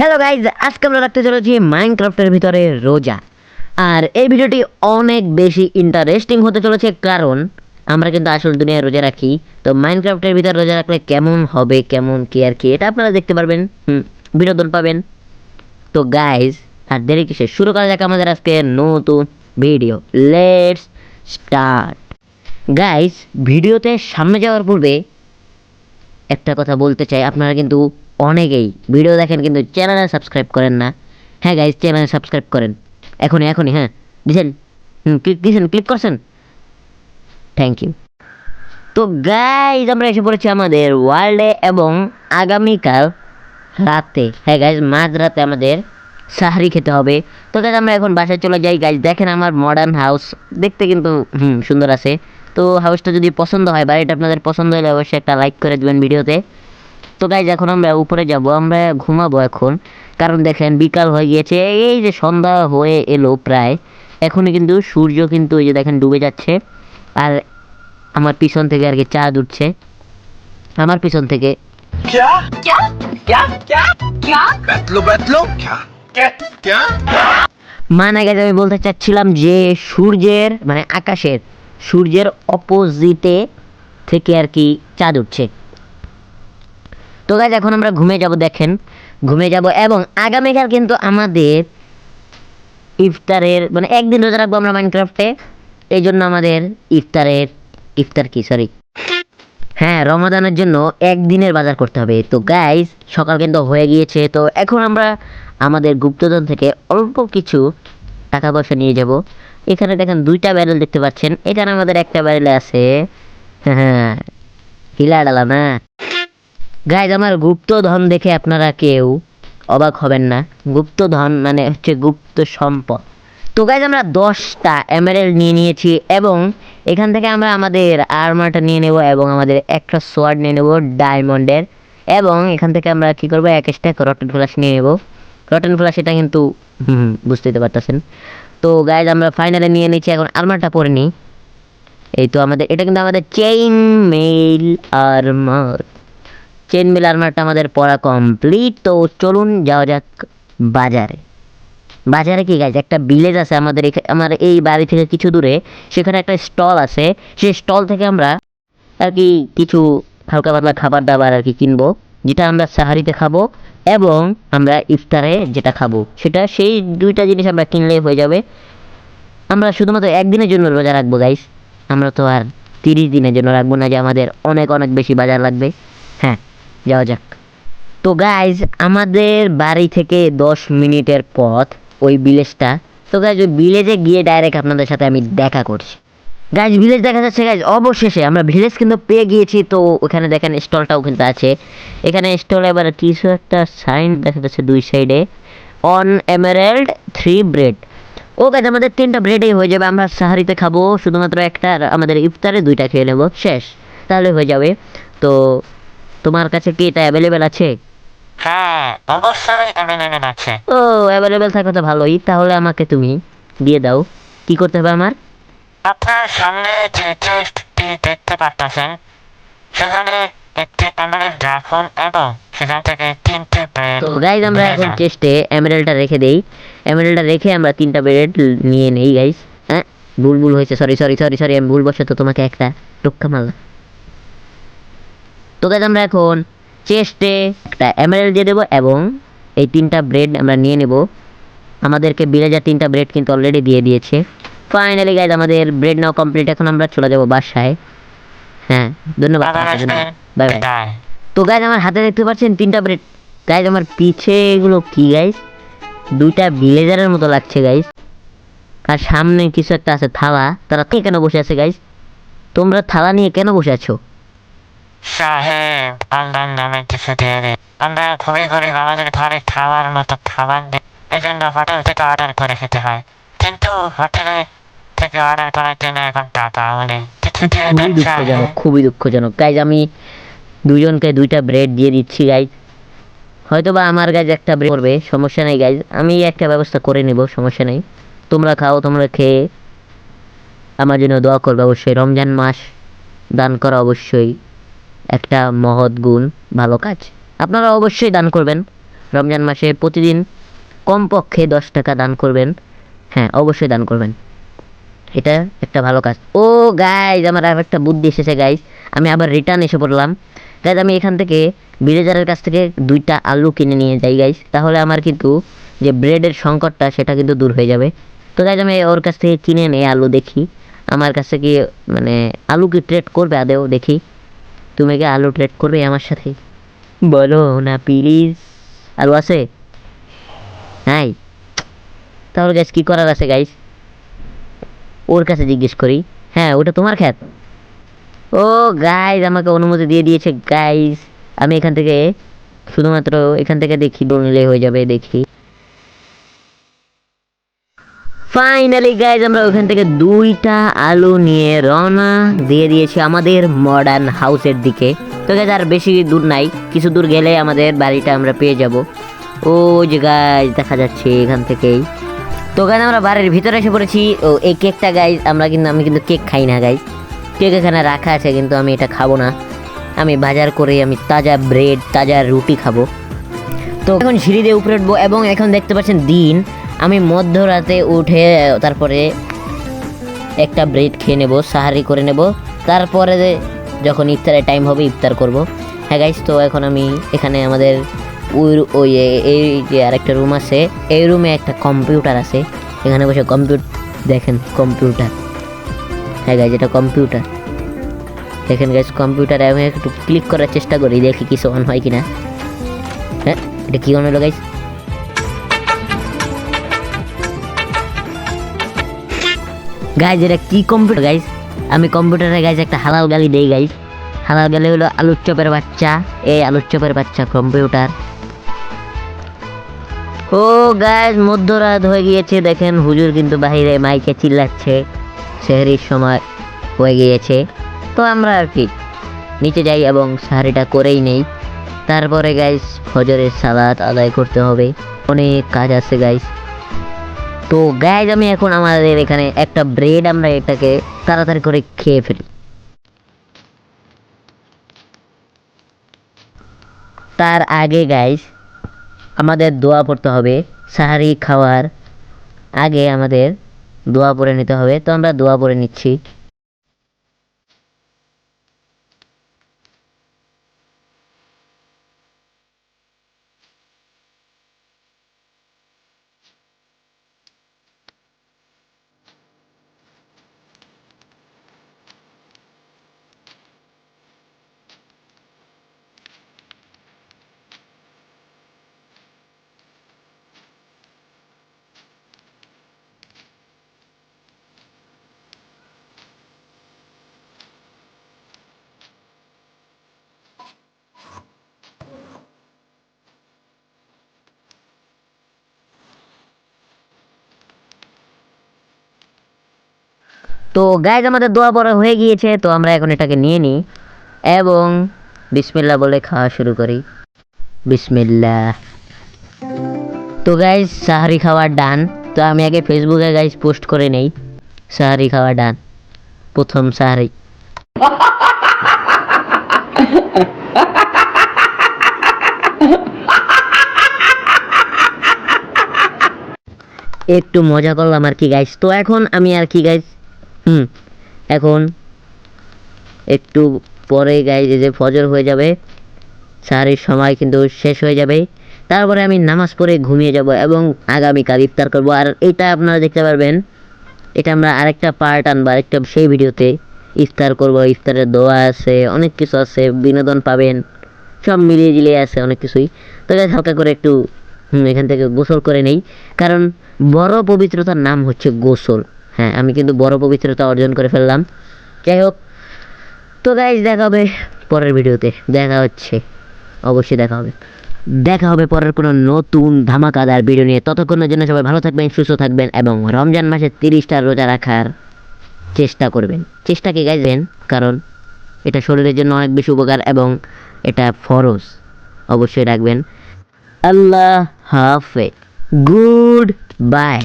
Hello guys আজকে আমরা রাখতে চলেছি মাইনক্রাফটের ভিতরে রোজা। আর এই ভিডিওটি অনেক বেশি ইন্টারেস্টিং হতে চলেছে কারণ আমরা কিন্তু আসল দুনিয়ায় রোজা রাখি। তো মাইনক্রাফটের ভিতরে রোজা রাখলে কেমন হবে, কেমন কি আর কি, এটা আপনারা দেখতে পারবেন। হুম, বিনোদন পাবেন। তো গাইজ আর দেরি কিসে শুরু করা যাক আমাদের আজকে নতুন ভিডিও লেটস স্টার্ট গাইজ ভিডিওতে সামনে যাওয়ার পূর্বে একটা কথা বলতে চাই। আপনারা কিন্তু অনেকেই ভিডিও দেখেন কিন্তু চ্যানেলে সাবস্ক্রাইব করেন না। হ্যাঁ গাইজ চ্যানেলে সাবস্ক্রাইব করেন। এখনই এখনই হ্যাঁ। দিছেন? হুম ক্লিক দিয়েছেন ক্লিক করছেন? থ্যাংক ইউ তো গাইজ আমরা এসে পড়েছি আমাদের ওয়ার্ল্ডে এবং আগামীকাল রাতে। হ্যাঁ গাইজ মাঝ রাতে আমাদের সাহারি খেতে হবে। তো গাইজ আমরা এখন বাসায় চলে যাই। গাইজ দেখেন আমার মডার্ন হাউস দেখতে কিন্তু, হুম, সুন্দর আছে। তো হাউসটা যদি পছন্দ হয়, বাড়িটা আপনাদের পছন্দ হলে অবশ্যই একটা লাইক করে দেবেন ভিডিওতে। তো গাইজ এখন আমরা উপরে যাব। আমরা ঘুমাবো এখন। কারণ দেখেন বিকাল হয়ে গিয়েছে। এই যে সন্ধ্যা হয়ে এলো প্রায়। এখনই কিন্তু সূর্য কিন্তু এই যে দেখেন ডুবে যাচ্ছে। আর আমার পিছন থেকে আর কি চাঁদ উঠছে। আমার পিছন থেকে। মানে গেছে আমি বলতে চাচ্ছিলাম যে সূর্যের মানে আকাশের সূর্যের অপোজিটে থেকে আর কি চাঁদ উঠছে। তো গাছ এখন আমরা ঘুমে যাব, দেখেন। ঘুমে যাব এবং আগামীকাল কিন্তু আমাদের ইফতারের মানে একদিন রোজা রাখব আমরা মাইনক্রাফটে এই জন্য আমাদের ইফতারের ইফতার কি? সরি হ্যাঁ রমাদানের জন্য একদিনের বাজার করতে হবে। তো গাইস সকাল কিন্তু হয়ে গিয়েছে। তো এখন আমরা আমাদের গুপ্তধন থেকে অল্প কিছু টাকা পয়সা নিয়ে যাব। এখানে দেখেন দুইটা ব্যারেল দেখতে পাচ্ছেন। এখানে আমাদের একটা ব্যারেলে আছে হ্যাঁ হিলা ডালা না? গাইজ আমার গুপ্তধন দেখে আপনারা কেউ অবাক হবেন না। গুপ্তধন মানে হচ্ছে গুপ্ত সম্পদ। তো গাইজ আমরা দশটা এমারেল নিয়ে নিয়েছি এবং এখান থেকে আমরা আমাদের আর্মারটা নিয়ে নেব এবং আমাদের একটা সোয়ার্ড নিয়ে নেব ডায়মন্ডের এবং এখান থেকে আমরা কী করব? এক স্ট্যাক রটেন ফ্লাশ নিয়ে নেব। রটেন ফ্লাশ এটা কিন্তু বুঝতেই পারতেছেন। তো গাইজ আমরা ফাইনালে নিয়ে নিচ্ছি এখন আর্মারটা পরে নিই। এই তো আমাদের, এটা কিন্তু আমাদের chain mail armour chain mail আর্মারটা আমাদের পড়া কমপ্লিট তো চলুন যাওয়া যাক বাজারে। বাজারে কি গাছ একটা ভিলেজ আছে আমাদের এখা- আমার এই বাড়ি থেকে কিছু দূরে, সেখানে একটা স্টল আছে। সেই স্টল থেকে আমরা আর কি কিছু হালকা পাতলা খাবার দাবার আর কি কিনবো, যেটা আমরা সাহারিতে খাব এবং আমরা ইফতারে যেটা খাব, সেটা সেই দুইটা জিনিস আমরা কিনলেই হয়ে যাবে। আমরা শুধুমাত্র একদিনের জন্য রোজা রাখব গাইস আমরা তো আর তিরিশ দিনের জন্য রাখব না যে আমাদের অনেক অনেক বেশি বাজার লাগবে। যাওয়া যাক। তো গাইজ আমাদের বাড়ি থেকে দশ মিনিটের পথ ওই ভিলেজটা তো গাইজ ওই ভিলেজে গিয়ে ডাইরেক্ট আপনাদের সাথে আমি দেখা করছি। গাইজ ভিলেজ দেখা যাচ্ছে গাইজ অবশেষে আমরা ভিলেজ কিন্তু পেয়ে গিয়েছি। তো ওখানে দেখেন স্টলটাও কিন্তু আছে। এখানে স্টলে এবার কিছু একটা সাইন দেখা যাচ্ছে দুই সাইডে অন এমারেল্ড থ্রি ব্রেড ও গাইজ আমাদের তিনটা ব্রেডেই হয়ে যাবে। আমরা সাহারিতে খাব। শুধুমাত্র একটা আমাদের ইফতারে দুইটা খেয়ে নেব। শেষ। তাহলে হয়ে যাবে। তো তোমার কাছে কি এটা অ্যাভেলেবেল আছে? হ্যাঁ অবশ্যই অ্যাভেলেবেল আছে। ও অ্যাভেলেবেল থাকলে তো ভালোই। তাহলে আমাকে তুমি দিয়ে দাও। কি করতে হবে আমার? আপনার সামনে যে টেস্টটি দেখতে পাচ্ছেন সেখানে একটি এমএলএস রাখুন এবং সেখান থেকে তিনটে ব্রেড তো গাইজ আমরা এখন চেস্টে এমারেলটা রেখে দেই। এমারেলটা রেখে আমরা তিনটা ব্রেড নিয়ে নেই গাইজ হ্যাঁ? ভুল ভুল হয়েছে সরি সরি সরি সরি আমি ভুল বসে তো তোমাকে একটা টুক্কা মারলাম। তো গাইজ আমরা এখন চেস্টে একটা এমারেল দিয়ে দেবো এবং এই তিনটা ব্রেড আমরা নিয়ে নেব। আমাদেরকে বিরাজার তিনটা ব্রেড কিন্তু অলরেডি দিয়ে দিয়েছে। ফাইনালি গাইজ আমাদের ব্রেড নাও কমপ্লিট এখন আমরা চলে যাব বাসায়। হ্যাঁ ধন্যবাদ। Bye bye. তো গাইজ আমার হাতে দেখতে পাচ্ছেন তিনটা ব্রেড গাইজ আমার পিছে এগুলো কি গাইজ দুইটা ভিলেজারের মতো লাগছে গাইজ আর সামনে কিছু একটা আছে থালা। তারা কে কেন বসে আছে গাইজ তোমরা থালা নিয়ে কেন বসে আছো? সাহেব আল্লাহর নামে কিছু দিয়ে দিন আমরা ঘুরে ঘুরে আমাদের ঘরে খাওয়ার মতো খাবার এই জন্য হোটেল থেকে অর্ডার করে খেতে হয় কিন্তু হোটেলে থেকে অর্ডার করার জন্য এখন টাকা নেই কিছু দিয়ে খুবই দিন সাহেব দুঃখজনক খুবই দুঃখজনক গাইজ আমি দুজনকে দুইটা ব্রেড দিয়ে দিচ্ছি গাইজ হয়তো বা আমার গাইজ একটা ব্রেড করবে সমস্যা নেই গাইজ। আমি একটা ব্যবস্থা করে নেব সমস্যা নেই। তোমরা খাও তোমরা খেয়ে। আমার জন্য দোয়া করবে অবশ্যই। রমজান মাস দান করা অবশ্যই। একটা মহৎ গুণ, ভালো কাজ। আপনারা অবশ্যই দান করবেন। রমজান মাসে প্রতিদিন কমপক্ষে দশ টাকা দান করবেন। হ্যাঁ অবশ্যই দান করবেন। এটা একটা ভালো কাজ। ও গাইজ আমার আর একটা বুদ্ধি এসেছে গাইজ আমি আবার রিটার্ন এসে পড়লাম। গাইজ আমি এখান থেকে বিলেজারের কাছ থেকে দুইটা আলু কিনে নিয়ে যাই গাইজ তাহলে আমার কিন্তু যে ব্রেডের সংকটটা, সেটা কিন্তু দূর হয়ে যাবে। তো গাইজ আমি ওর কাছ থেকে কিনে নিয়ে আলু দেখি। আমার কাছে কি মানে আলু কি ট্রেড করবে আদেও দেখি। তুমি কি আলু ট্রেড করবে আমার সাথে? বলো না প্লিজ আলু আছে? নাই? তাহলে গাইজ কী করার আছে গাইস ওর কাছে জিজ্ঞেস করি। হ্যাঁ ওটা তোমার খ্যাত। ও গাইজ আমাকে অনুমতি দিয়ে দিয়েছে গাইজ আমি এখান থেকে শুধুমাত্র এখান থেকে দেখি নিলে হয়ে যাবে, দেখি। ফাইনালি গাইজ আমরা ওখান থেকে দুইটা আলু নিয়ে রওনা দিয়ে দিয়েছি আমাদের মডার্ন হাউসের দিকে। তো গাইজ আর বেশি দূর নাই, কিছু দূর গেলে আমাদের বাড়িটা আমরা পেয়ে যাব। ও যে গাইজ দেখা যাচ্ছে এখান থেকেই। তো গাইজ আমরা বাড়ির ভিতরে এসে পড়েছি। ও, এই কেকটা গাইজ আমরা কিন্তু, আমি কিন্তু কেক খাই না গাইজ কেক এখানে রাখা আছে, কিন্তু আমি এটা খাব না। আমি বাজার করে আমি তাজা ব্রেড তাজা রুটি খাব। তো এখন সিঁড়ি দিয়ে উপরে উঠবো, এবং এখন দেখতে পাচ্ছেন দিন। আমি মধ্যরাতে উঠে তারপরে একটা ব্রেড খেয়ে নেব, সাহারি করে নেব। তারপরে যখন ইফতারের টাইম হবে, ইফতার করব। হ্যাঁ গাইস তো এখন আমি এখানে আমাদের ওই ওই এই যে আরেকটা রুম আছে, এই রুমে একটা কম্পিউটার আছে। এখানে বসে কম্পিউটার দেখেন কম্পিউটার হ্যাঁ গাইজ এটা কম্পিউটার দেখেন গাইজ কম্পিউটারে আমি একটু ক্লিক করার চেষ্টা করি, দেখি কিছু অন হয় কিনা। হ্যাঁ এটা কী অন হলো গাইজ গাইজ এটা কি কম্পিউটার গাইজ আমি কম্পিউটারে গাইজ একটা হালাল গালি দেই গাইজ হালাল গালি হলো আলুর চপের বাচ্চা। এই আলুর চপের বাচ্চা কম্পিউটার ও গাইজ মধ্যরাত হয়ে গিয়েছে। দেখেন, হুজুর কিন্তু বাইরে মাইকে চিল্লাচ্ছে। সেহরির সময় হয়ে গিয়েছে। তো আমরা আর কি, নিচে যাই এবং সাহারিটা করেই নেই। তারপরে গাইস ফজরের সালাত আদায় করতে হবে। অনেক কাজ আছে গাইস তো গাইজ আমি এখন আমাদের এখানে একটা ব্রেড আমরা এটাকে তাড়াতাড়ি করে খেয়ে ফেলি। তার আগে গাইজ আমাদের দোয়া পড়তে হবে, সাহারি খাওয়ার আগে আমাদের দোয়া পড়ে নিতে হবে। তো আমরা দোয়া পড়ে নিচ্ছি। তো গাইজ আমাদের দোয়া পড়া হয়ে গিয়েছে, তো আমরা এখন এটাকে নিয়ে নিই। এবং বিসমিল্লা বলে খাওয়া শুরু করি। বিসমিল্লা তো গাইজ সাহারি খাওয়ার ডান তো আমি আগে ফেসবুকে গাইজ পোস্ট করে নেই। সাহারি খাওয়া ডান প্রথম সাহারি। একটু মজা করলাম আর কি গাইজ তো এখন আমি আর কি গাইজ হুম। এখন একটু পরে গাইজ যে ফজর হয়ে যাবে, সাহারির সময় কিন্তু শেষ হয়ে যাবে। তারপরে আমি নামাজ পড়ে ঘুমিয়ে যাব এবং আগামীকাল ইফতার করব। আর এটা আপনারা দেখতে পারবেন, এটা আমরা আরেকটা পার্ট আনব, আরেকটা সেই ভিডিওতে। ইফতার করব, ইফতারের দোয়া আছে, অনেক কিছু আছে, বিনোদন পাবেন, সব মিলিয়ে জিলিয়ে আছে অনেক কিছুই। তো গাইজ হালকা করে একটু এখান থেকে গোসল করে নেই। কারণ বড় পবিত্রতার নাম হচ্ছে গোসল। হ্যাঁ আমি কিন্তু বড় পবিত্রতা অর্জন করে ফেললাম। যাই হোক, তো গাইজ দেখা হবে পরের ভিডিওতে। দেখা হচ্ছে। অবশ্যই দেখা হবে। দেখা হবে পরের কোনো নতুন ধামাকাদার ভিডিও নিয়ে। ততক্ষণের জন্য সবাই ভালো থাকবেন, সুস্থ থাকবেন এবং রমজান মাসে তিরিশটা রোজা রাখার চেষ্টা করবেন। চেষ্টা কি গাইবেন কারণ এটা শরীরের জন্য অনেক বেশি উপকার এবং এটা ফরজ। অবশ্যই রাখবেন। আল্লাহ হাফে গুড বাই।